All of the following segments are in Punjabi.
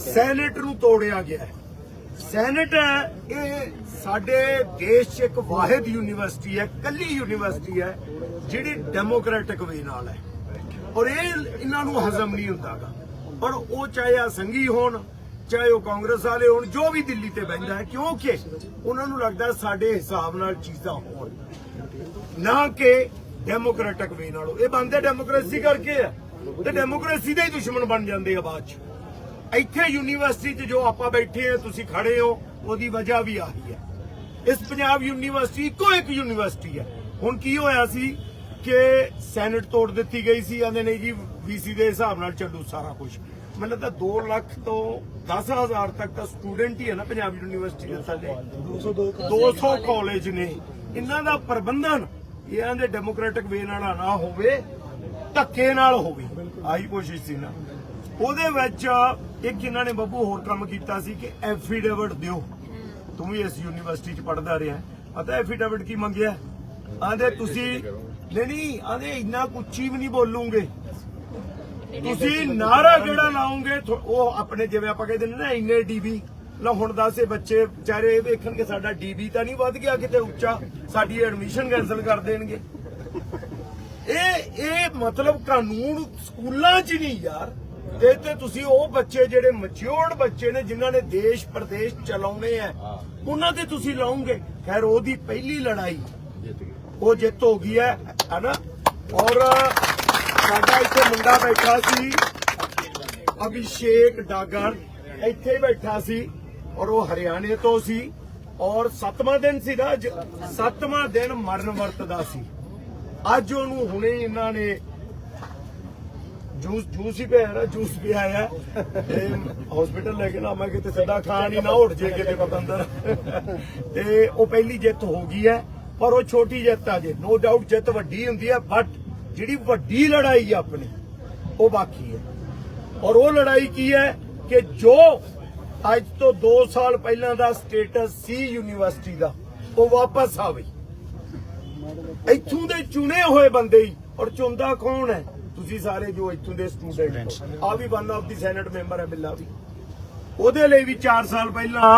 ਸੈਨੇਟ ਨੂੰ ਤੋੜਿਆ ਗਿਆ ਹੈ। ਸੈਨੇਟ ਇਹ ਸਾਡੇ ਦੇਸ਼ 'ਚ ਇੱਕ ਵਾਹਿਦ ਯੂਨੀਵਰਸਿਟੀ ਹੈ, ਕੱਲੀ ਯੂਨੀਵਰਸਿਟੀ ਹੈ, ਜਿਹੜੀ ਡੈਮੋਕ੍ਰੈਟਿਕ ਵੇ ਨਾਲ ਹੈ। ਔਰ ਇਹ ਇਹਨਾਂ ਨੂੰ ਹਜ਼ਮ ਨਹੀਂ ਹੁੰਦਾਗਾ। ਪਰ ਉਹ ਚਾਹੇ ਆ ਸੰਗੀ ਹੋਣ, ਚਾਹੇ ਉਹ ਕਾਂਗਰਸ ਵਾਲੇ ਹੋਣ, ਜੋ ਵੀ ਦਿੱਲੀ ਤੇ ਬੈਠਾ ਹੈ, ਕਿਉਂਕਿ ਉਹਨਾਂ ਨੂੰ ਲੱਗਦਾ ਸਾਡੇ ਹਿਸਾਬ ਨਾਲ ਚੀਜ਼ਾਂ ਹੋਣ। ਨਾ ਕਿ ਡੈਮੋਕ੍ਰੈਟਿਕ ਵੇ ਨਾਲੋਂ ਇਹ ਬੰਦੇ ਡੈਮੋਕ੍ਰੇਸੀ ਕਰਕੇ ਆ ਤੇ ਡੈਮੋਕ੍ਰੇਸੀ ਦੇ ਹੀ ਦੁਸ਼ਮਣ ਬਣ ਜਾਂਦੇ ਆ ਬਾਅਦ ਚ। ਇੱਥੇ ਯੂਨੀਵਰਸਿਟੀ 'ਚ ਜੋ ਆਪਾਂ ਬੈਠੇ ਆ, ਤੁਸੀਂ ਖੜੇ ਹੋ, ਉਹਦੀ ਵਜ੍ਹਾ ਵੀ ਆਹੀ ਹੈ। ਇਸ ਪੰਜਾਬ ਯੂਨੀਵਰਸਿਟੀ ਇੱਕੋ ਇੱਕ ਯੂਨੀਵਰਸਿਟੀ ਹੈ। ਹੁਣ ਕੀ ਹੋਇਆ ਸੀ ਕਿ ਸੈਨੇਟ ਤੋੜ ਦਿੱਤੀ ਗਈ ਸੀ ਆਂਦੇ ਨਹੀਂ ਜੀ ਵੀਸੀ ਦੇ ਹਿਸਾਬ ਨਾਲ ਚੱਲੂ ਸਾਰਾ ਕੁਝ ਮੈਨੂੰ ਤਾਂ 2 ਲੱਖ ਤੋਂ 10000 ਤੱਕ ਤਾਂ ਸਟੂਡੈਂਟ ਹੀ ਹੈ ਨਾ ਪੰਜਾਬ ਯੂਨੀਵਰਸਿਟੀ ਦੇ ਥੱਲੇ। 202 ਕਾਲਜ ਨੇ। ਇਹਨਾਂ ਦਾ ਪ੍ਰਬੰਧਨ ਇਹਨਾਂ ਦੇ ਡੈਮੋਕ੍ਰੈਟਿਕ ਵੇ ਨਾਲ ਨਾ ਹੋਵੇ, ਧੱਕੇ ਨਾਲ ਹੋਵੇ। ਆਹੀ ਕੋਸ਼ਿਸ਼ ਸੀ ਨਾ। ਉਹਦੇ ਵਿੱਚ ਇੱਕ ਇਹਨਾਂ ਨੇ ਬੱਬੂ ਹੋਰ ਕੰਮ ਕੀਤਾ ਸੀ ਕਿ ਐਫੀਡੇਵਿਟ ਦਿਓ। ਤੂੰ ਵੀ ਇਸ ਯੂਨੀਵਰਸਿਟੀ ਚ ਪੜਦਾ ਰਿਹਾ। ਪਤਾ ਐਫੀਡੇਵਿਟ ਕੀ ਮੰਗਿਆ? ਆਂਦੇ ਤੁਸੀਂ ਨਹੀਂ ਨਹੀਂ ਆਂਦੇ ਇੰਨਾ ਕੁੱਚੀ ਵੀ ਨਹੀਂ ਬੋਲੂਗੇ। ਤੁਸੀਂ ਨਾਰਾ ਕਿਹੜਾ ਲਾਉਂਗੇ ਉਹ ਆਪਣੇ ਜਿਵੇਂ ਆਪਾਂ ਕਹਿੰਦੇ ਨੇ ਨਾ, ਇੰਨੇ ਡੀਬੀ। ਲਓ ਹੁਣ ਦੱਸੇ ਬੱਚੇ ਵਿਚਾਰੇ ਇਹ ਵੇਖਣਗੇ ਕਿ ਸਾਡਾ ਡੀਬੀ ਤਾਂ ਨਹੀਂ ਵੱਧ ਗਿਆ ਕਿਤੇ ਉੱਚਾ। ਸਾਡੀ ਐਡਮਿਸ਼ਨ ਕੈਨਸਲ ਕਰ ਦੇਣਗੇ। ਇਹ ਇਹ ਮਤਲਬ ਕਾਨੂੰਨ ਸਕੂਲਾਂ 'ਚ ਨਹੀਂ ਯਾਰ। ਤੇ ਤੇ ਤੁਸੀਂ ਉਹ ਬੱਚੇ ਜਿਹੜੇ ਮੈਚੁਰਡ ਬੱਚੇ ਨੇ ਜਿਨ੍ਹਾਂ ਨੇ ਦੇਸ਼ ਪ੍ਰਦੇਸ਼ ਚਲਾਉਣੇ ਆ ਉਹਨਾਂ ਤੇ ਤੁਸੀਂ ਲਾਉਂਗੇ। ਖੈਰ ਉਹਦੀ ਪਹਿਲੀ ਲੜਾਈ ਉਹ ਜਿੱਤ ਹੋ ਗਈ ਹੈ ਹਨਾ? ਔਰ ਸਾਡਾ ਇੱਥੇ ਮੁੰਡਾ ਬੈਠਾ ਸੀ ਅਭਿਸ਼ੇਕ ਡਾਗਰ ਇੱਥੇ ਬੈਠਾ ਸੀ ਔਰ ਉਹ ਹਰਿਆਣੇ ਤੋਂ ਸੀ ਔਰ ਸੱਤਵਾਂ ਦਿਨ ਸੀ ਨਾ ਅੱਜ ਸੱਤਵਾਂ ਦਿਨ ਮਰਨ ਵਰਤਦਾ ਸੀ। ਅੱਜ ਉਹਨੂੰ ਹੁਣੇ ਇਹਨਾਂ ਨੇ ਜੂਸ ਜੂਸ ਹੀ ਪਿਆ ਨਾ, ਜੂਸ ਪਿਆ ਆ ਤੇ ਹਸਪੀਟਲ ਲੈ ਕੇ ਨਾ ਮੈਂ ਕਿਤੇ ਸਿੱਧਾ ਖਾਣ ਹੀ ਨਾ ਉੱਠ ਜੇ ਕਿਤੇ ਪਤੰਦਰ। ਤੇ ਉਹ ਪਹਿਲੀ ਜਿੱਤ ਹੋ ਗਈ ਹੈ, ਪਰ ਉਹ ਛੋਟੀ ਜਿੱਤ ਆ ਜੇ। ਨੋ ਡਾਊਟ ਜਿੱਤ ਵੱਡੀ ਹੁੰਦੀ ਹੈ ਬਟ ਜਿਹੜੀ ਵੱਡੀ ਲੜਾਈ ਆ ਆਪਣੀ, ਉਹ ਬਾਕੀ ਹੈ। ਔਰ ਉਹ ਲੜਾਈ ਕੀ ਹੈ ਕਿ ਜੋ ਅੱਜ ਤੋਂ 2 ਸਾਲ ਪਹਿਲਾਂ ਦਾ ਸਟੇਟਸ ਸੀ ਯੂਨੀਵਰਸਿਟੀ ਦਾ, ਉਹ ਵਾਪਸ ਆਵੇ। ਇੱਥੋਂ ਦੇ ਚੁਣੇ ਹੋਏ ਬੰਦੇ ਹੀ, ਔਰ ਚੁਣਦਾ ਕੌਣ ਹੈ? ਤੁਸੀਂ ਸਾਰੇ ਜੋ ਇੱਥੋਂ ਦੇ ਸਟੂਡੈਂਟ ਆ ਵੀ one of the senate member ਹੈ ਬਿੱਲਾ ਵੀ। ਉਹਦੇ ਲਈ ਵੀ 4 ਸਾਲ ਪਹਿਲਾਂ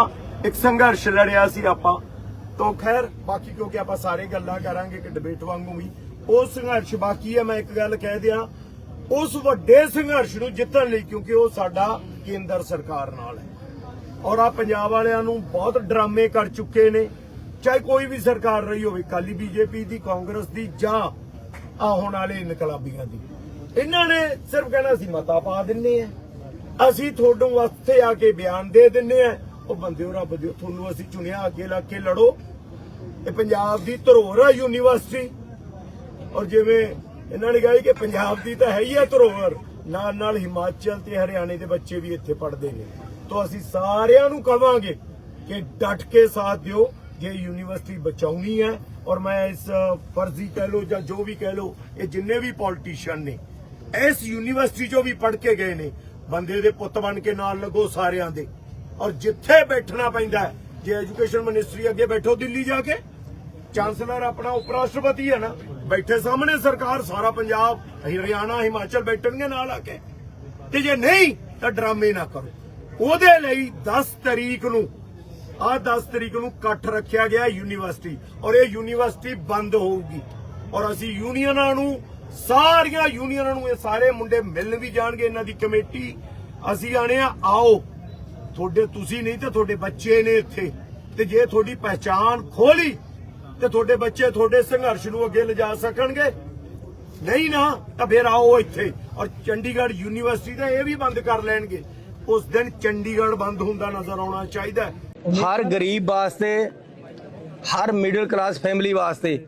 ਇੱਕ ਸੰਘਰਸ਼ ਲੜਿਆ ਸੀ ਆਪਾਂ। ਤੋਂ ਖੈਰ, ਬਾਕੀ ਕਿਉਂਕਿ ਆਪਾਂ ਸਾਰੇ ਗੱਲਾਂ ਕਰਾਂਗੇ ਕਿ ਡਿਬੇਟ ਵਾਂਗੂ ਵੀ, ਉਹ ਸੰਘਰਸ਼ ਬਾਕੀ ਹੈ, ਮੈਂ ਇੱਕ ਗੱਲ ਕਹਿ ਦਿਆਂ, ਉਸ ਵੱਡੇ ਸੰਘਰਸ਼ ਨੂੰ ਜਿੱਤਣ ਲਈ ਕਿਉਂਕਿ ਉਹ ਸਾਡਾ ਕੇਂਦਰ ਸਰਕਾਰ ਨਾਲ ਹੈ। ਔਰ ਆ ਪੰਜਾਬ ਵਾਲਿਆਂ ਨੂੰ ਬਹੁਤ ਡਰਾਮੇ ਕਰ ਚੁੱਕੇ ਨੇ। ਚਾਹੇ ਕੋਈ ਵੀ ਸਰਕਾਰ ਰਹੀ ਹੋਵੇ ਕਾਲੀ ਬੀਜੇਪੀ ਦੀ, ਕਾਂਗਰਸ ਦੀ ਜਾਂ ਆ ਹੁਣ ਵਾਲੇ ਇਨਕਲਾਬੀਆਂ ਦੀ। ਇਹਨਾਂ ਨੇ ਸਿਰਫ ਕਹਿਣਾ ਸੀ ਮਤਾ ਪਾ ਦਿੰਨੇ ਆ ਅਸੀਂ ਤੁਹਾਡੇ ਵਾਸਤੇ ਆ ਕੇ ਬਿਆਨ ਦੇ ਦਿੰਨੇ ਆ ਉਹ ਬੰਦਿਓ ਰੱਬ ਦਿਓ ਤੁਹਾਨੂੰ ਅਸੀਂ ਚੁਣਿਆ, ਅੱਗੇ ਲੱਗ ਕੇ ਲੜੋ। ਇਹ ਪੰਜਾਬ ਦੀ ਧਰੋਹਰ ਯੂਨੀਵਰਸਿਟੀ। ਔਰ ਜਿਵੇਂ ਇਹਨਾਂ ਨੇ ਕਹੀ ਕਿ ਪੰਜਾਬ ਦੀ ਤਾਂ ਹੈ ਹੀ ਹੈ ਧਰੋਹਰ, ਨਾਲ ਨਾਲ ਹਿਮਾਚਲ ਤੇ ਹਰਿਆਣੇ ਦੇ ਬੱਚੇ ਵੀ ਇੱਥੇ ਪੜ੍ਹਦੇ ਨੇ। ਤਾਂ ਅਸੀਂ ਸਾਰਿਆਂ ਨੂੰ ਕਵਾਂਗੇ ਕਿ ਡਟ ਕੇ ਸਾਥ ਦਿਓ, ਜੇ ਯੂਨੀਵਰਸਿਟੀ ਬਚਾਉਣੀ ਹੈ। ਔਰ ਮੈਂ ਇਸ ਫਰਜ਼ੀ ਕਹਿ ਲੋ ਜਾਂ ਜੋ ਵੀ ਕਹਿ ਲੋ ਇਹ ਜਿੰਨੇ ਵੀ ਪੋਲੀਟੀਸ਼ੀਅਨ ਨੇ ਇਸ ਯੂਨੀਵਰਸਿਟੀ ਚੋਂ ਵੀ ਪੜ੍ਹ ਕੇ ਗਏ ਨੇ। ਬੰਦੇ ਦੇ ਪੁੱਤ ਬਣ ਕੇ ਨਾਲ ਲੱਗੋ ਸਾਰਿਆਂ ਦੇ। ਔਰ ਜਿੱਥੇ ਬੈਠਣਾ ਪੈਂਦਾ ਜੇ ਐਜੂਕੇਸ਼ਨ ਮਿਨਿਸਟਰੀ ਅੱਗੇ ਬੈਠੋ ਦਿੱਲੀ ਜਾ ਕੇ, ਚਾਂਸਲਰ ਆਪਣਾ ਉਪ ਰਾਸ਼ਟਰਪਤੀ ਹੈ ਨਾ, ਬੈਠੇ ਸਾਹਮਣੇ ਸਰਕਾਰ, ਸਾਰਾ ਪੰਜਾਬ ਹਰਿਆਣਾ, ਹਿਮਾਚਲ ਬੈਠਣਗੇ ਨਾਲ ਆ ਕੇ। ਤੇ ਜੇ ਨਹੀਂ, ਤਾਂ ਡਰਾਮੇ ਨਾ ਕਰੋ। ਉਹਦੇ ਲਈ 10 ਤਰੀਕ ਨੂੰ ਆ 10 ਤਰੀਕ ਨੂੰ ਇਕੱਠ ਰੱਖਿਆ ਗਿਆ ਯੂਨੀਵਰਸਿਟੀ। ਔਰ ਇਹ ਯੂਨੀਵਰਸਿਟੀ ਬੰਦ ਹੋਊਗੀ। ਔਰ ਅਸੀਂ ਯੂਨੀਅਨਾਂ ਨੂੰ ਸਾਰੀਆਂ ਯੂਨੀਅਨਾਂ ਨੂੰ ਇਹ ਸਾਰੇ ਮੁੰਡੇ ਮਿਲਣ ਵੀ ਜਾਣਗੇ, ਇਹਨਾਂ ਦੀ ਕਮੇਟੀ। ਅਸੀਂ ਆਣੇ ਆ, ਆਓ। ਤੁਹਾਡੇ ਤੁਸੀਂ ਨਹੀਂ ਤੇ ਤੁਹਾਡੇ ਬੱਚੇ ਨੇ ਇੱਥੇ। ਤੇ ਜੇ ਤੁਹਾਡੀ ਪਹਿਚਾਨ ਖੋਲੀ, ਤੇ ਤੁਹਾਡੇ ਬੱਚੇ ਤੁਹਾਡੇ ਸੰਘਰਸ਼ ਨੂੰ ਅੱਗੇ ਲਿਜਾ ਸਕਣਗੇ। ਨਹੀਂ ਨਾ, ਤਾਂ ਫਿਰ ਆਓ ਇੱਥੇ। ਔਰ ਚੰਡੀਗੜ੍ਹ ਯੂਨੀਵਰਸਿਟੀ ਦਾ ਇਹ ਵੀ ਬੰਦ ਕਰ ਲੈਣਗੇ। ਉਸ ਦਿਨ ਚੰਡੀਗੜ੍ਹ ਬੰਦ ਹੁੰਦਾ ਨਜ਼ਰ ਆਉਣਾ ਚਾਹੀਦਾ ਹਰ ਗਰੀਬ ਵਾਸਤੇ, ਹਰ ਮਿਡਲ ਕਲਾਸ ਫੈਮਿਲੀ ਵਾਸਤੇ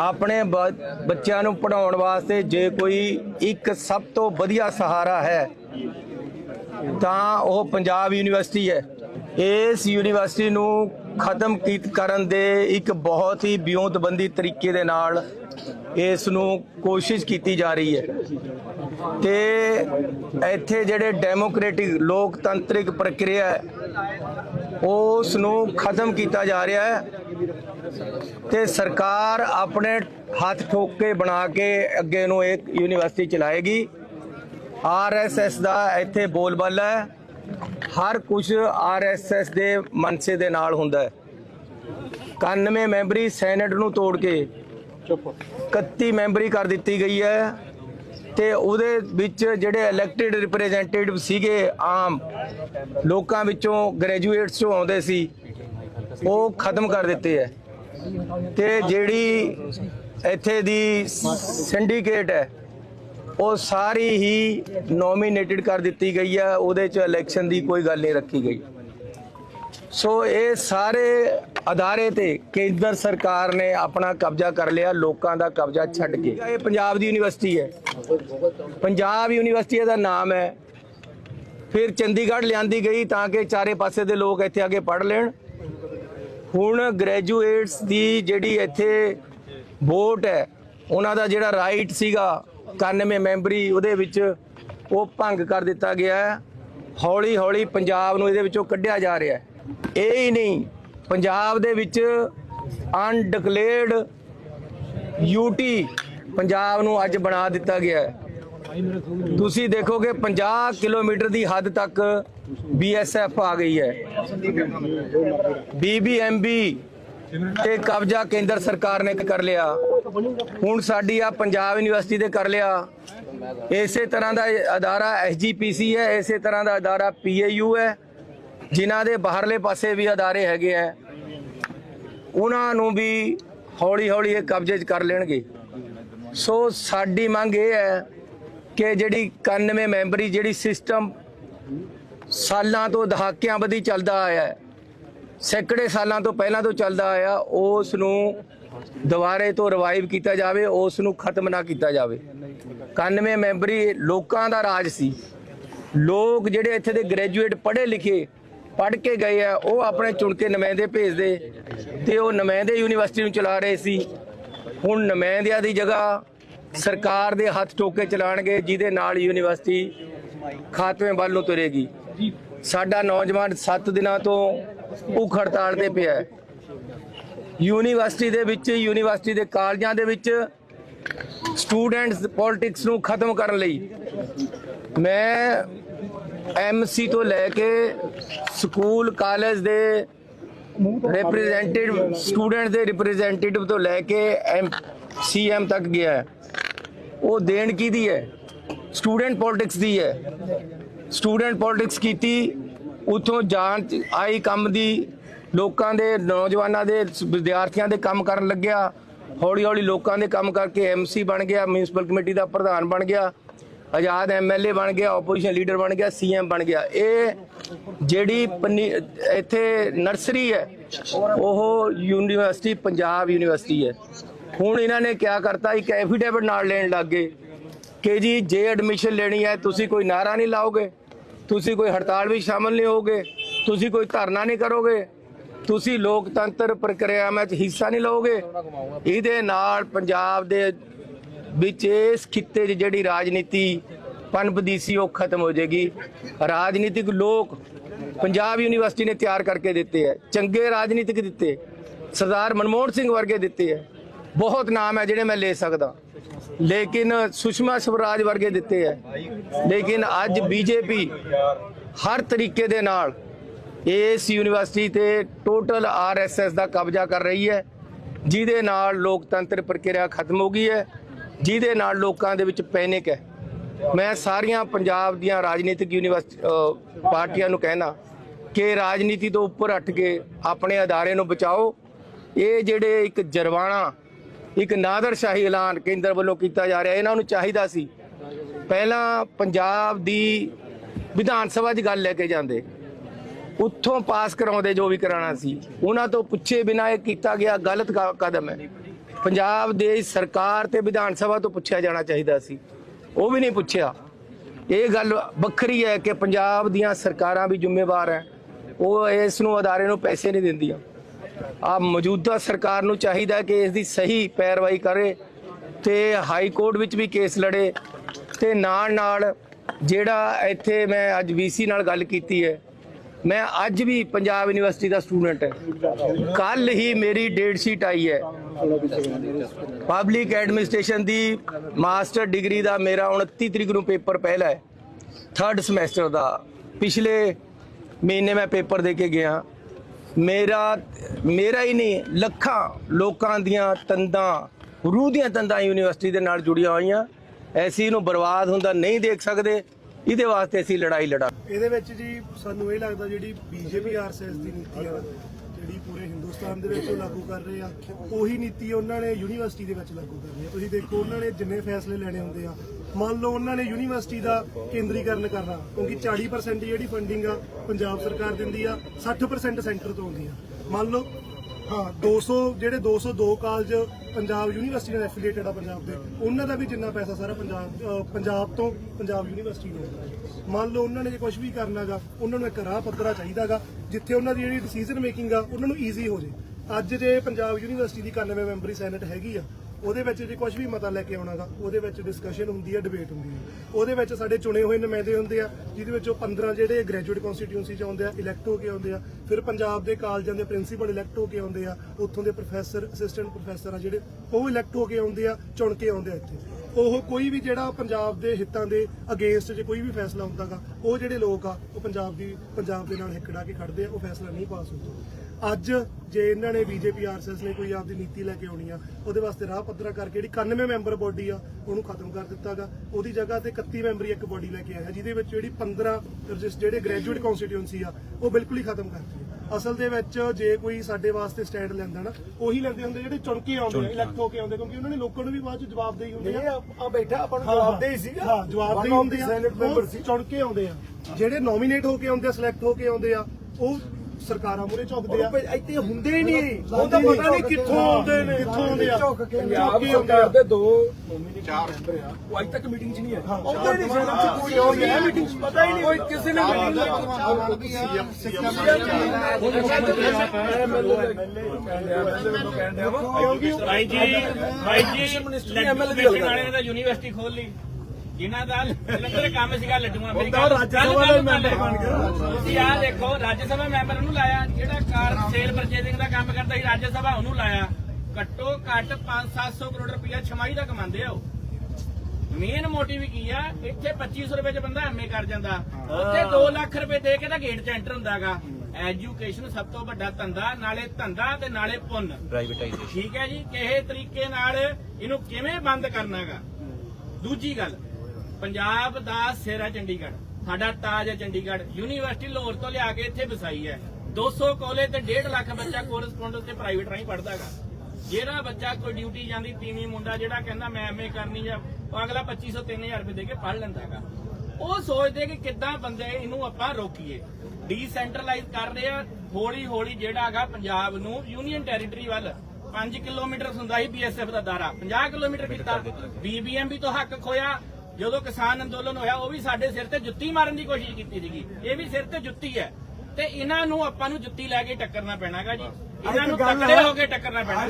ਆਪਣੇ ਬ- ਬੱਚਿਆਂ ਨੂੰ ਪੜਾਉਣ ਵਾਸਤੇ ਜੇ ਕੋਈ ਇੱਕ ਸਭ ਤੋਂ ਵਧੀਆ ਸਹਾਰਾ ਹੈ, ਤਾਂ ਉਹ ਪੰਜਾਬ ਯੂਨੀਵਰਸਿਟੀ ਹੈ। ਇਸ ਯੂਨੀਵਰਸਿਟੀ ਨੂੰ ਖਤਮ ਕੀਤ, ਕਰਨ ਦੇ ਇੱਕ ਬਹੁਤ ਹੀ ਬਿਉਂਤਬੰਦੀ ਤਰੀਕੇ ਦੇ ਨਾਲ ਇਸ ਨੂੰ ਕੋਸ਼ਿਸ਼ ਕੀਤੀ ਜਾ ਰਹੀ ਹੈ। ਤੇ ਇੱਥੇ ਜਿਹੜੇ ਡੈਮੋਕ੍ਰੈਟਿਕ, ਲੋਕਤੰਤਰਿਕ ਪ੍ਰਕਿਰਿਆ ਉਸ ਨੂੰ ਖਤਮ ਕੀਤਾ ਜਾ ਰਿਹਾ ਹੈ ਤੇ ਸਰਕਾਰ ਆਪਣੇ ਹੱਥ ਠੋਕ ਕੇ ਬਣਾ ਕੇ ਅੱਗੇ ਨੂੰ ਇੱਕ ਯੂਨੀਵਰਸਿਟੀ ਚਲਾਏਗੀ। ਆਰਐਸਐਸ ਦਾ ਇੱਥੇ ਬੋਲਬਾਲਾ ਹੈ। ਹਰ ਕੁਝ ਆਰਐਸਐਸ ਦੇ ਮਨਸੇ ਦੇ ਨਾਲ ਹੁੰਦਾ ਹੈ। 91 ਮੈਂਬਰੀ ਸੈਨੇਟ ਨੂੰ ਤੋੜ ਕੇ 31 ਮੈਂਬਰੀ ਕਰ ਦਿੱਤੀ ਗਈ ਹੈ। ਤੇ ਉਹਦੇ ਵਿੱਚ ਜਿਹੜੇ ਇਲੈਕਟਿਡ ਰਿਪਰੈਜ਼ੈਂਟੇਟਿਵ ਸੀਗੇ ਆਮ ਲੋਕਾਂ ਵਿੱਚੋਂ ਗ੍ਰੈਜੂਏਟਸ ਚੋਂ ਆਉਂਦੇ ਸੀ, ਉਹ ਖਤਮ ਕਰ ਦਿੱਤੇ ਹੈ। ਤੇ ਜਿਹੜੀ ਇੱਥੇ ਦੀ ਸਿੰਡੀਕੇਟ ਹੈ, ਉਹ ਸਾਰੀ ਹੀ ਨੋਮੀਨੇਟਡ ਕਰ ਦਿੱਤੀ ਗਈ ਹੈ। ਉਹਦੇ ਚ ਇਲੈਕਸ਼ਨ ਦੀ ਕੋਈ ਗੱਲ ਨਹੀਂ ਰੱਖੀ ਗਈ। ਸੋ ਇਹ ਸਾਰੇ ਅਦਾਰੇ ਤੇ ਕੇਂਦਰ ਸਰਕਾਰ ਨੇ ਆਪਣਾ ਕਬਜ਼ਾ ਕਰ ਲਿਆ, ਲੋਕਾਂ ਦਾ ਕਬਜ਼ਾ ਛੱਡ ਕੇ। ਇਹ ਪੰਜਾਬ ਦੀ ਯੂਨੀਵਰਸਿਟੀ ਹੈ। ਪੰਜਾਬ ਯੂਨੀਵਰਸਿਟੀ ਦਾ ਨਾਮ ਹੈ। ਫਿਰ ਚੰਡੀਗੜ੍ਹ ਲਿਆਂਦੀ ਗਈ ਤਾਂ ਕਿ ਚਾਰੇ ਪਾਸੇ ਦੇ ਲੋਕ ਇੱਥੇ ਆ ਕੇ ਪੜ੍ਹ ਲੈਣ। ਹੁਣ ਗ੍ਰੈਜੂਏਟਸ ਦੀ ਜਿਹੜੀ ਇੱਥੇ ਵੋਟ ਹੈ, ਉਹਨਾਂ ਦਾ ਜਿਹੜਾ ਰਾਈਟ ਸੀਗਾ 91 ਮੈਂਬਰੀ, ਉਹਦੇ ਵਿੱਚ ਉਹ ਭੰਗ ਕਰ ਦਿੱਤਾ ਗਿਆ ਹੈ। ਹੌਲੀ ਹੌਲੀ ਪੰਜਾਬ ਨੂੰ ਇਹਦੇ ਵਿੱਚੋਂ ਕੱਢਿਆ ਜਾ ਰਿਹਾ ਹੈ। ਇਹ ਹੀ ਨਹੀਂ ਪੰਜਾਬ ਦੇ ਵਿੱਚ ਅਨਡਿਕਲੇਅਰਡ ਯੂਟੀ ਪੰਜਾਬ ਨੂੰ ਅੱਜ ਬਣਾ ਦਿੱਤਾ ਗਿਆ ਹੈ। ਤੁਸੀਂ ਦੇਖੋਗੇ 50 ਕਿਲੋਮੀਟਰ ਦੀ ਹੱਦ ਤੱਕ ਬੀਐਸਐਫ ਆ ਗਈ ਹੈ। ਬੀਬੀਐਮਬੀ ਤੇ ਕਬਜ਼ਾ ਕੇਂਦਰ ਸਰਕਾਰ ਨੇ ਕਰ ਲਿਆ। ਹੁਣ ਸਾਡੀ ਆ ਪੰਜਾਬ ਯੂਨੀਵਰਸਿਟੀ ਦੇ ਕਰ ਲਿਆ। ਇਸੇ ਤਰ੍ਹਾਂ ਦਾ ਇਹ ਅਦਾਰਾ ਐਸਜੀਪੀਸੀ ਹੈ, ਇਸੇ ਤਰ੍ਹਾਂ ਦਾ ਅਦਾਰਾ ਪੀਏਯੂ ਹੈ। ਜਿਨ੍ਹਾਂ ਦੇ ਬਾਹਰਲੇ ਪਾਸੇ ਵੀ ਅਦਾਰੇ ਹੈਗੇ ਆ ਉਹਨਾਂ ਨੂੰ ਵੀ ਹੌਲੀ ਹੌਲੀ ਇਹ ਕਬਜ਼ੇ 'ਚ ਕਰ ਲੈਣਗੇ। ਸੋ ਸਾਡੀ ਮੰਗ ਇਹ ਹੈ ਕਿ ਜਿਹੜੀ 91 ਮੈਂਬਰੀ ਜਿਹੜੀ ਸਿਸਟਮ ਸਾਲਾਂ ਤੋਂ ਦਹਾਕਿਆਂ ਬੱਧੀ ਚੱਲਦਾ ਆਇਆ ਹੈ, ਸੈਂਕੜੇ ਸਾਲਾਂ ਤੋਂ ਪਹਿਲਾਂ ਤੋਂ ਚੱਲਦਾ ਆਇਆ ਉਸ ਨੂੰ ਦੁਬਾਰੇ ਤੋਂ ਰਿਵਾਈਵ ਕੀਤਾ ਜਾਵੇ ਉਸ ਨੂੰ ਖਤਮ ਨਾ ਕੀਤਾ ਜਾਵੇ। 91 ਮੈਂਬਰੀ ਲੋਕਾਂ ਦਾ ਰਾਜ ਸੀ। ਲੋਕ ਜਿਹੜੇ ਇੱਥੇ ਦੇ ਗ੍ਰੈਜੂਏਟ ਪੜ੍ਹੇ ਲਿਖੇ, ਪੜ੍ਹ ਕੇ ਗਏ ਆ, ਉਹ ਆਪਣੇ ਚੁਣ ਕੇ ਨੁਮਾਇੰਦੇ ਭੇਜਦੇ। ਤੇ ਉਹ ਨੁਮਾਇੰਦੇ ਯੂਨੀਵਰਸਿਟੀ ਨੂੰ ਚਲਾ ਰਹੇ ਸੀ। ਹੁਣ ਨੁਮਾਇੰਦਿਆਂ ਦੀ ਜਗ੍ਹਾ ਸਰਕਾਰ ਦੇ ਹੱਥ ਟੋਕੇ ਚਲਾਣਗੇ, ਜਿਹਦੇ ਨਾਲ ਯੂਨੀਵਰਸਿਟੀ ਖਾਤਮੇ ਵੱਲ ਨੂੰ ਤੁਰੇਗੀ। ਸਾਡਾ ਨੌਜਵਾਨ 7 ਦਿਨਾਂ ਤੋਂ ਭੁੱਖ ਹੜਤਾਲ ਤੇ ਪਿਆ ਹੈ। ਯੂਨੀਵਰਸਿਟੀ ਦੇ ਵਿੱਚ, ਯੂਨੀਵਰਸਿਟੀ ਦੇ ਕਾਲਜਾਂ ਦੇ ਵਿੱਚ ਸਟੂਡੈਂਟਸ ਪੋਲਿਟਿਕਸ ਨੂੰ ਖਤਮ ਕਰਨ ਲਈ ਮੈਂ ਐਮਸੀ ਤੋਂ ਲੈ ਕੇ ਸਕੂਲ, ਕਾਲਜ ਦੇ ਰਿਪਰੈਜ਼ੈਂਟੇਟਿਵ ਸਟੂਡੈਂਟ ਦੇ ਰਿਪਰੈਜ਼ੈਂਟੇਟਿਵ ਤੋਂ ਲੈ ਕੇ ਐਮ ਸੀਐਮ ਤੱਕ ਗਿਆ ਹੈ। ਉਹ ਦੇਣ ਕੀ ਹੈ? ਸਟੂਡੈਂਟ ਪੋਲਿਟਿਕਸ ਦੀ ਹੈ। ਸਟੂਡੈਂਟ ਪੋਲਿਟਿਕਸ ਕੀਤੀ ਉਥੋਂ ਜਾਂਚ ਆਈ ਕੰਮ ਦੀ ਲੋਕਾਂ ਦੇ ਨੌਜਵਾਨਾਂ ਦੇ ਵਿਦਿਆਰਥੀਆਂ ਦੇ ਕੰਮ ਕਰਨ ਲੱਗਿਆ। ਹੌਲੀ ਹੌਲੀ ਲੋਕਾਂ ਦੇ ਕੰਮ ਕਰਕੇ ਐਮਸੀ ਬਣ ਗਿਆ ਮਿਊਨਿਸਪਲ ਕਮੇਟੀ ਦਾ ਪ੍ਰਧਾਨ ਬਣ ਗਿਆ। ਆਜ਼ਾਦ ਐਮਐਲਏ ਬਣ ਗਿਆ ਆਪੋਜੀਸ਼ਨ ਲੀਡਰ ਬਣ ਗਿਆ ਸੀਐਮ ਬਣ ਗਿਆ। ਇਹ ਜਿਹੜੀ ਇੱਥੇ ਨਰਸਰੀ ਹੈ, ਉਹ ਯੂਨੀਵਰਸਿਟੀ, ਪੰਜਾਬ ਯੂਨੀਵਰਸਿਟੀ ਹੈ। ਹੁਣ ਇਹਨਾਂ ਨੇ ਕਿਆ ਕਰਤਾ, ਇੱਕ ਐਫੀਡੇਵਿਟ ਨਾਲ ਲੈਣ ਲੱਗ ਗਏ ਕਿ ਜੀ, ਜੇ ਐਡਮਿਸ਼ਨ ਲੈਣੀ ਹੈ, ਤੁਸੀਂ ਕੋਈ ਨਾਰਾ ਨਹੀਂ ਲਾਓਗੇ, ਤੁਸੀਂ ਕੋਈ ਹੜਤਾਲ ਵਿੱਚ ਸ਼ਾਮਲ ਨਹੀਂ ਹੋਗੇ ਤੁਸੀਂ ਕੋਈ ਧਰਨਾ ਨਹੀਂ ਕਰੋਗੇ, ਤੁਸੀਂ ਲੋਕਤੰਤਰ ਪ੍ਰਕਿਰਿਆ 'ਚ ਹਿੱਸਾ ਨਹੀਂ ਲਓਗੇ, ਇਹਦੇ ਨਾਲ ਪੰਜਾਬ ਦੇ ਵਿੱਚ ਇਸ ਖਿੱਤੇ 'ਚ ਜਿਹੜੀ ਰਾਜਨੀਤੀ ਪਨਪਦੀ ਸੀ, ਉਹ ਖਤਮ ਹੋ ਜਾਏਗੀ। ਰਾਜਨੀਤਿਕ ਲੋਕ ਪੰਜਾਬ ਯੂਨੀਵਰਸਿਟੀ ਨੇ ਤਿਆਰ ਕਰਕੇ ਦਿੱਤੇ ਹੈ ਚੰਗੇ ਰਾਜਨੀਤਿਕ ਦਿੱਤੇ। ਸਰਦਾਰ ਮਨਮੋਹਨ ਸਿੰਘ ਵਰਗੇ ਦਿੱਤੇ ਹੈ ਬਹੁਤ ਨਾਮ ਹੈ ਜਿਹੜੇ ਮੈਂ ਲੈ ਸਕਦਾ। ਲੇਕਿਨ ਸੁਸ਼ਮਾ ਸਵਰਾਜ ਵਰਗੇ ਦਿੱਤੇ ਹੈ ਲੇਕਿਨ ਅੱਜ ਬੀਜੇਪੀ ਹਰ ਤਰੀਕੇ ਦੇ ਨਾਲ ਇਸ ਯੂਨੀਵਰਸਿਟੀ ਤੇ ਟੋਟਲ ਆਰਐਸਐਸ ਦਾ ਕਬਜ਼ਾ ਕਰ ਰਹੀ ਹੈ। ਜਿਹਦੇ ਨਾਲ ਲੋਕਤੰਤਰ ਪ੍ਰਕਿਰਿਆ ਖਤਮ ਹੋ ਗਈ ਹੈ। ਜਿਹਦੇ ਨਾਲ ਲੋਕਾਂ ਦੇ ਵਿੱਚ ਪੈਨਿਕ ਹੈ। ਮੈਂ ਸਾਰੀਆਂ ਪੰਜਾਬ ਦੀਆਂ ਰਾਜਨੀਤਿਕ ਯੂਨੀਵਰਸਿਟੀ ਪਾਰਟੀਆਂ ਨੂੰ ਕਹਿਣਾ ਕਿ ਰਾਜਨੀਤੀ ਤੋਂ ਉੱਪਰ ਉੱਠ ਕੇ ਆਪਣੇ ਅਦਾਰੇ ਨੂੰ ਬਚਾਓ। ਇਹ ਜਿਹੜੇ ਇੱਕ ਜਰਵਾਣਾ ਇੱਕ ਨਾਦਰਸ਼ਾਹੀ ਐਲਾਨ ਕੇਂਦਰ ਵੱਲੋਂ ਕੀਤਾ ਜਾ ਰਿਹਾ, ਇਹਨਾਂ ਨੂੰ ਚਾਹੀਦਾ ਸੀ। ਪਹਿਲਾਂ ਪੰਜਾਬ ਦੀ ਵਿਧਾਨ ਸਭਾ 'ਚ ਗੱਲ ਲੈ ਕੇ ਜਾਂਦੇ। ਉੱਥੋਂ ਪਾਸ ਕਰਾਉਂਦੇ ਜੋ ਵੀ ਕਰਾਉਣਾ ਸੀ। ਉਹਨਾਂ ਤੋਂ ਪੁੱਛੇ ਬਿਨਾਂ ਇਹ ਕੀਤਾ ਗਿਆ ਗਲਤ ਕ- ਕਦਮ ਹੈ। ਪੰਜਾਬ ਦੇ ਸਰਕਾਰ ਤੇ ਵਿਧਾਨ ਸਭਾ ਤੋਂ ਪੁੱਛਿਆ ਜਾਣਾ ਚਾਹੀਦਾ ਸੀ। ਉਹ ਵੀ ਨਹੀਂ ਪੁੱਛਿਆ। ਇਹ ਗੱਲ ਵੱਖਰੀ ਹੈ ਕਿ ਪੰਜਾਬ ਦੀਆਂ ਸਰਕਾਰਾਂ ਵੀ ਜ਼ਿੰਮੇਵਾਰ ਹੈ। ਉਹ ਇਸ ਨੂੰ ਅਦਾਰੇ ਨੂੰ ਪੈਸੇ ਨਹੀਂ ਦਿੰਦੀਆਂ। ਆ ਮੌਜੂਦਾ ਸਰਕਾਰ ਨੂੰ ਚਾਹੀਦਾ ਕਿ ਇਸ ਦੀ ਸਹੀ ਪੈਰਵਾਈ ਕਰੇ ਤੇ ਹਾਈ ਕੋਰਟ ਵਿੱਚ ਵੀ ਕੇਸ ਲੜੇ ਤੇ ਨਾਲ ਨਾਲ ਜਿਹੜਾ ਇੱਥੇ ਮੈਂ ਅੱਜ ਵੀਸੀ ਨਾਲ ਗੱਲ ਕੀਤੀ ਹੈ ਮੈਂ ਅੱਜ ਵੀ ਪੰਜਾਬ ਯੂਨੀਵਰਸਿਟੀ ਦਾ ਸਟੂਡੈਂਟ ਹੈ। ਕੱਲ ਹੀ ਮੇਰੀ ਡੇਟ ਸ਼ੀਟ ਆਈ ਹੈ। ਪਬਲਿਕ ਐਡਮਿਨਿਸਟ੍ਰੇਸ਼ਨ ਦੀ ਮਾਸਟਰ ਡਿਗਰੀ ਦਾ ਮੇਰਾ 29 ਤਰੀਕ ਨੂੰ ਪੇਪਰ ਪਹਿਲਾ ਹੈ। ਥਰਡ ਸਮੈਸਟਰ ਦਾ। ਪਿਛਲੇ ਮਹੀਨੇ ਮੈਂ ਪੇਪਰ ਦੇ ਕੇ ਗਿਆ। ਮੇਰਾ ਮੇਰਾ ਹੀ ਨਹੀਂ, ਲੱਖਾਂ ਲੋਕਾਂ ਦੀਆਂ ਤੰਦਾਂ, ਰੂਹ ਦੀਆਂ ਤੰਦਾਂ ਯੂਨੀਵਰਸਿਟੀ ਦੇ ਨਾਲ ਜੁੜੀਆਂ ਹੋਈਆਂ। ਐਸੀ ਨੂੰ ਬਰਬਾਦ ਹੁੰਦਾ ਨਹੀਂ ਦੇਖ ਸਕਦੇ। ਇਹਦੇ ਵਾਸਤੇ ਅਸੀਂ ਲੜਾਈ ਲੜਾ ਇਹਦੇ ਵਿੱਚ ਜੀ ਸਾਨੂੰ ਇਹ ਲੱਗਦਾ ਜਿਹੜੀ ਬੀਜੇਪੀ, ਆਰਐਸਐਸ ਦੀ ਨੀਤੀ ਆ, ਜਿਹੜੀ ਪੂਰੇ ਹਿੰਦੁਸਤਾਨ ਦੇ ਵਿੱਚ ਲਾਗੂ ਕਰ ਰਹੇ ਆ, ਉਹੀ ਨੀਤੀ ਉਹਨਾਂ ਨੇ ਯੂਨੀਵਰਸਿਟੀ ਦੇ ਵਿੱਚ ਲਾਗੂ ਕਰਨੀ ਹੈ ਤੁਸੀਂ ਦੇਖੋ, ਉਹਨਾਂ ਨੇ ਜਿੰਨੇ ਫੈਸਲੇ ਲੈਣੇ ਹੁੰਦੇ ਆ, ਮੰਨ ਲਓ ਉਹਨਾਂ ਨੇ ਯੂਨੀਵਰਸਿਟੀ ਦਾ ਕੇਂਦਰੀਕਰਨ ਕਰਨਾ, ਕਿਉਂਕਿ 40% ਜਿਹੜੀ ਫੰਡਿੰਗ ਆ, ਪੰਜਾਬ ਸਰਕਾਰ ਦਿੰਦੀ ਆ 60% ਸੈਂਟਰ ਤੋਂ ਆਉਂਦੀ ਆ। ਮੰਨ ਲਓ ਹਾਂ 200 ਜਿਹੜੇ 202 ਕਾਲਜ ਪੰਜਾਬ ਯੂਨੀਵਰਸਿਟੀ ਨਾਲ ਐਫੀਲੀਏਟਡ ਆ ਪੰਜਾਬ ਦੇ, ਉਹਨਾਂ ਦਾ ਵੀ ਜਿੰਨਾ ਪੈਸਾ ਸਾਰਾ ਪੰਜਾਬ, ਅਹ, ਪੰਜਾਬ ਤੋਂ ਪੰਜਾਬ ਯੂਨੀਵਰਸਿਟੀ ਨੂੰ ਆਉਂਦਾ ਹੈ। ਮੰਨ ਲਓ ਉਹਨਾਂ ਨੇ ਜੇ ਕੁਝ ਵੀ ਕਰਨਾਗਾ ਉਹਨਾਂ ਨੂੰ ਇੱਕ ਰਾਹ ਪੱਧਰਾ ਚਾਹੀਦਾਗਾ ਜਿੱਥੇ ਉਹਨਾਂ ਦੀ ਜਿਹੜੀ ਡਿਸੀਜਨ ਮੇਕਿੰਗ ਆ, ਉਹਨਾਂ ਨੂੰ ਈਜ਼ੀ ਹੋ ਜੇ ਅੱਜ ਜੇ ਪੰਜਾਬ ਯੂਨੀਵਰਸਿਟੀ ਦੀ 91 ਮੈਂਬਰੀ ਸੈਨੇਟ ਹੈਗੀ ਆ ਉਹਦੇ ਵਿੱਚ ਜੇ ਕੁਝ ਵੀ ਮਤਾ ਲੈ ਕੇ ਆਉਣਾਗਾ, ਉਹਦੇ ਵਿੱਚ ਡਿਸਕਸ਼ਨ ਹੁੰਦੀ ਹੈ ਡਿਬੇਟ ਹੁੰਦੀ ਹੈ ਉਹਦੇ ਵਿੱਚ ਸਾਡੇ ਚੁਣੇ ਹੋਏ ਨੁਮਾਇੰਦੇ ਹੁੰਦੇ ਆ, ਜਿਹਦੇ ਵਿੱਚੋਂ 15 ਜਿਹੜੇ ਗ੍ਰੈਜੂਏਟ ਕਨਸਟੀਟਿਊਂਸੀ ਚ ਆਉਂਦੇ ਆ ਇਲੈਕਟ ਹੋ ਕੇ ਆਉਂਦੇ ਆ, ਫਿਰ ਪੰਜਾਬ ਦੇ ਕਾਲਜਾਂ ਦੇ ਪ੍ਰਿੰਸੀਪਲ ਇਲੈਕਟ ਹੋ ਕੇ ਆਉਂਦੇ ਆ, ਉੱਥੋਂ ਦੇ ਪ੍ਰੋਫੈਸਰ ਅਸਿਸਟੈਂਟ ਪ੍ਰੋਫੈਸਰ ਆ ਜਿਹੜੇ, ਉਹ ਇਲੈਕਟ ਹੋ ਕੇ ਆਉਂਦੇ ਆ, ਚੁਣ ਕੇ ਆਉਂਦੇ ਆ ਇੱਥੇ। ਉਹ ਕੋਈ ਵੀ ਜਿਹੜਾ ਪੰਜਾਬ ਦੇ ਹਿੱਤਾਂ ਦੇ ਅਗੇਂਸਟ ਜੇ ਕੋਈ ਵੀ ਫੈਸਲਾ ਹੁੰਦਾਗਾ, ਉਹ ਜਿਹੜੇ ਲੋਕ ਆ, ਉਹ ਪੰਜਾਬ ਦੀ, ਪੰਜਾਬ ਦੇ ਨਾਲ ਹਿੱਕੜਾ ਕੇ ਖੜਦੇ ਆ, ਉਹ ਫੈਸਲਾ ਨਹੀਂ ਪਾਸ ਹੁੰਦਾ ਅੱਜ ਜੇ ਇਹਨਾਂ ਨੇ ਬੀਜੇਪੀ ਆਰਐਸਐਸ ਨੇ ਕੋਈ ਆਪਦੀ ਨੀਤੀ ਲੈ ਕੇ ਆਉਣੀ ਆ, ਉਹਦੇ ਵਾਸਤੇ ਰਾਹ ਪੱਧਰਾ ਕਰਕੇ ਜਿਹੜੀ 91 ਮੈਂਬਰ ਬੋਡੀ ਆ, ਉਹਨੂੰ ਖਤਮ ਕਰ ਦਿੱਤਾਗਾ। ਉਹਦੀ ਜਗ੍ਹਾ ਤੇ 31 ਮੈਂਬਰੀ ਇੱਕ ਬੋਡੀ ਲੈ ਕੇ ਆਇਆ, ਜਿਹਦੇ ਵਿੱਚ ਜਿਹੜੀ 15 ਰਜਿਸ- ਜਿਹੜੇ ਗ੍ਰੈਜੂਏਟ ਕਨਸਟੀਟਿਊਂਸੀ ਆ, ਉਹ ਬਿਲਕੁਲ ਹੀ ਖਤਮ ਕਰਤੀ ਅਸਲ ਦੇ ਵਿੱਚ ਜੇ ਕੋਈ ਸਾਡੇ ਵਾਸਤੇ ਸਟੈਂਡ ਲੈਂਦਾ ਨਾ ਉਹੀ ਲੈਂਦੇ ਹੁੰਦੇ ਜਿਹੜੇ ਚੁਣ ਕੇ ਆਉਂਦੇ ਆ ਇਲੈਕਟ ਹੋ ਕੇ ਆਉਂਦੇ ਕਿਉਂਕਿ ਉਹਨਾਂ ਨੇ ਲੋਕਾਂ ਨੂੰ ਵੀ ਬਾਅਦ ਚ ਜਵਾਬਦੇਹੀ ਹੁੰਦੀ ਆ। ਆ ਬੈਠਾ ਆਪਾਂ ਨੂੰ ਹਾਂ, ਜਵਾਬ ਦੇ ਹੀ ਸੀਗਾ। ਹਾਂ ਜਵਾਬ ਦੇ One of ਹੁੰਦੇ ਆ ਉਹ ਚੁਣ ਕੇ ਆਉਂਦੇ ਆ। ਜਿਹੜੇ ਨੋਮੀਨੇਟ ਹੋ ਕੇ ਆਉਂਦੇ ਆ ਸਿਲੈਕਟ ਹੋ ਕੇ ਆਉਂਦੇ ਆ ਉਹ ਸਰਕਾਰਾਂ ਮੂਰੇ ਝੁਕਦੇ ਆ। ਇੱਥੇ ਹੁੰਦੇ ਹੀ ਨਹੀਂ। ਉਹ ਤਾਂ ਪਤਾ ਨਹੀਂ ਕਿੱਥੋਂ ਆਉਂਦੇ ਨੇ। ਕਿੱਥੋਂ ਆਉਂਦੇ ਆ। ਝੁੱਕ ਕੇ ਪੰਜਾਬ ਸਰਕਾਰ ਦੇ ਦੋ ਚਾਰ ਮੈਂਬਰ ਆ। ਉਹ ਅੱਜ ਤੱਕ ਮੀਟਿੰਗ 'ਚ ਨਹੀਂ ਆਏ। ਆਉਂਦੇ ਨਹੀਂ 'ਚ ਕੋਈ ਆਉਂਦੇ ਆ ਮੀਟਿੰਗ 'ਚ ਪਤਾ ਹੀ ਨਹੀਂ। ਕੋਈ ਕਿਸੇ ਨੇ ਮੀਟਿੰਗ ਭਾਈ ਜੀ ਭਾਈ ਜੀ ਲੱਡੂ ਵਾਲਿਆਂ ਦਾ ਯੂਨੀਵਰਸਿਟੀ ਖੋਲ ਲਈ। ਜਿਨ੍ਹਾਂ ਦਾ ਲੰਗਰ ਕੰਮ ਸੀਗਾ ਲੱਡੂਆਂ ਮੇਰੀ ਬੰਦਾ ਰਾਜ ਸਭਾ ਦਾ ਮੈਂਬਰ ਬਣ ਗਿਆ। ਤੁਸੀਂ ਆਹ ਦੇਖੋ ਰਾਜ ਸਭਾ ਮੈਂਬਰ ਨੂੰ ਲਾਇਆ ਜਿਹੜਾ ਕਾਰ ਸੇਲ ਪਰਚੇਜ਼ਿੰਗ ਦਾ ਕੰਮ ਕਰਦਾ ਸੀ ਰਾਜ ਸਭਾ ਉਹਨੂੰ ਲਾਇਆ। ਘੱਟੋ ਘੱਟ 5-700 ਕਰੋੜ ਰੁਪਇਆ ਛਮਾਈ ਦਾ ਕਮਾਉਂਦੇ ਆ ਉਹ। ਮੇਨ ਮੋਟਿਵ ਕੀ ਆ? ਇੱਥੇ 2500 ਰੁਪਏ ਚ ਬੰਦਾ ਐਮਏ ਕਰ ਜਾਂਦਾ। ਉੱਥੇ 2 ਲੱਖ ਰੁਪਏ ਦੇ ਕੇ ਤਾਂ ਗੇਟ ਚ ਐਂਟਰ ਹੁੰਦਾਗਾ ਐਜੂਕੇਸ਼ਨ ਸਭ ਤੋਂ ਵੱਡਾ ਧੰਦਾ ਨਾਲੇ ਧੰਦਾ ਤੇ ਨਾਲੇ ਪੁੰਨ। ਪ੍ਰਾਈਵੇਟਾਈਜ਼ੇਸ਼ਨ ਠੀਕ ਹੈ ਜੀ? ਕਿਸੇ ਤਰੀਕੇ ਨਾਲ ਇਹਨੂੰ ਕਿਵੇਂ ਬੰਦ ਕਰਨਾਗਾ ਦੂਜੀ ਗੱਲ ਪੰਜਾਬ ਦਾ ਸਿਰ ਹੈ ਚੰਡੀਗੜ੍ਹ ਸਾਡਾ ਤਾਜ ਹੈ ਚੰਡੀਗੜ੍ਹ। ਯੂਨੀਵਰਸਿਟੀ ਲਾਹੌਰ ਤੋਂ ਲਿਆ ਕੇ ਇੱਥੇ ਵਸਾਈ ਹੈ। 200 ਕਾਲਜ ਤੇ 1.5 ਲੱਖ ਬੱਚਾ ਕੋਰਸਪੋਂਡੈਂਸ ਤੇ ਪ੍ਰਾਈਵੇਟ ਰਾਹੀਂ ਪੜਦਾਗਾ ਜਿਹੜਾ ਬੱਚਾ ਕੋਈ ਡਿਊਟੀ ਜਾਂਦੀ ਤੀਵੀਂ ਮੁੰਡਾ ਜਿਹੜਾ ਕਹਿੰਦਾ ਮੈਂ ਐਮਏ ਕਰਨੀ ਜਾਂ ਉਹ ਅਗਲਾ 2500 3000 ਰੁਪਏ ਦੇ ਕੇ ਪੜ ਲੈਂਦਾਗਾ ਉਹ ਸੋਚਦੇ ਕਿ ਕਿੱਦਾਂ ਬੰਦੇ ਇਹਨੂੰ ਆਪਾਂ ਰੋਕੀਏ। ਡੀਸੈਂਟਰਲਾਈਜ਼ ਕਰ ਰਹੇ ਆ ਹੌਲੀ ਹੌਲੀ ਜਿਹੜਾ ਹੈਗਾ ਪੰਜਾਬ ਨੂੰ ਯੂਨੀਅਨ ਟੈਰੀਟਰੀ ਵੱਲ 5 ਕਿਲੋਮੀਟਰ ਹੁੰਦਾ ਸੀ ਬੀਐਸਐਫ ਦਾ ਦਾਰਾ 50 ਕਿਲੋਮੀਟਰ ਕੀਤਾ। ਬੀਬੀਐਮਬੀ ਤੋਂ ਹੱਕ ਖੋਇਆ ਜਦੋਂ ਕਿਸਾਨ ਅੰਦੋਲਨ ਹੋਇਆ ਉਹ ਵੀ ਸਾਡੇ ਸਿਰ ਤੇ ਜੁੱਤੀ ਮਾਰਨ ਦੀ ਕੋਸ਼ਿਸ਼ ਕੀਤੀ ਸੀਗੀ। ਇਹ ਵੀ ਸਿਰ ਤੇ ਜੁੱਤੀ ਹੈ। ਤੇ ਇਹਨਾਂ ਨੂੰ ਆਪਾਂ ਨੂੰ ਜੁੱਤੀ ਲੈ ਕੇ ਟੱਕਰਨਾ ਪੈਣਾਗਾ ਜੀ। ਇਹਨਾਂ ਨੂੰ ਤਕੜੇ ਹੈ। ਕੇ ਟੱਕਰਨਾ ਪੈਣਾ